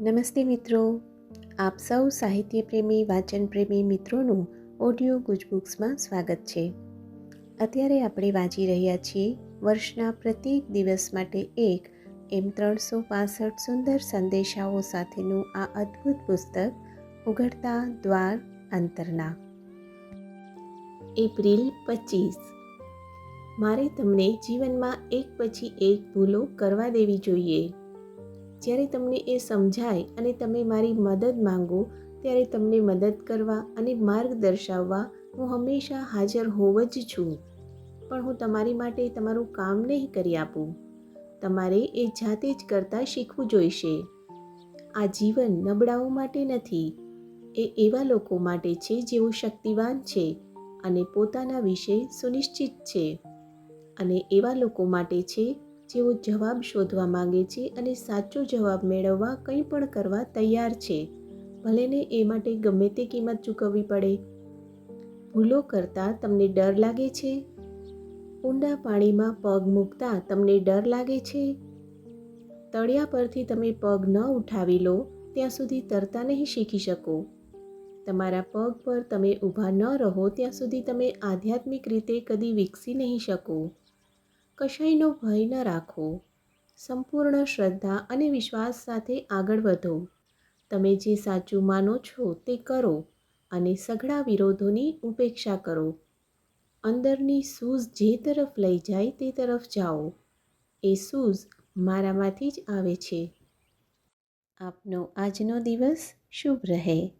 નમસ્તે મિત્રો. આપ સૌ સાહિત્ય પ્રેમી વાચન પ્રેમી મિત્રોનું ઓડિયો ગુજબુક્સમાં સ્વાગત છે. અત્યારે આપણે વાંચી રહ્યા છીએ વર્ષના પ્રત્યેક દિવસ માટે એક એમ ત્રણસો પાસઠ સુંદર સંદેશાઓ સાથેનું આ અદ્ભુત પુસ્તક, ઉઘડતા દ્વાર અંતરના. એપ્રિલ પચીસ. મારે તમને જીવનમાં એક પછી એક ભૂલો કરવા દેવી જોઈએ. જ્યારે તમને એ સમજાય અને તમે મારી મદદ માંગો, ત્યારે તમને મદદ કરવા અને માર્ગ દર્શાવવા હું હંમેશા હાજર હોવ જ છું. પણ હું તમારી માટે તમારું કામ નહીં કરી આપું. તમારે એ જાતે જ કરતાં શીખવું જોઈશે. આ જીવન નબળાઓ માટે નથી, એ એવા લોકો માટે છે જેઓ શક્તિવાન છે અને પોતાના વિશે સુનિશ્ચિત છે. અને એવા લોકો માટે છે જેઓ જવાબ શોધવા માંગે છે અને સાચો જવાબ મેળવવા કંઈ પણ કરવા તૈયાર છે. ભલેને એ માટે ગમે તે કિંમત ચૂકવવી પડે. ભૂલો કરતાં તમને ડર લાગે છે? ઊંડા પાણીમાં પગ મૂકતા તમને ડર લાગે છે? તળિયા પરથી તમે પગ ન ઉઠાવી લો, ત્યાં સુધી તરતા નહીં શીખી શકો. તમારા પગ પર તમે ઊભા ન રહો, ત્યાં સુધી તમે આધ્યાત્મિક રીતે કદી વિકસી નહીં શકો. કશાયનો ભય ન રાખો. સંપૂર્ણ શ્રદ્ધા અને વિશ્વાસ સાથે આગળ વધો. તમે જે સાચું માનો છો તે કરો અને સઘળા વિરોધોની ઉપેક્ષા કરો. અંદરની સૂઝ જે તરફ લઈ જાય તે તરફ જાઓ. એ સૂઝ મારામાંથી જ આવે છે. આપનો આજનો દિવસ શુભ રહે.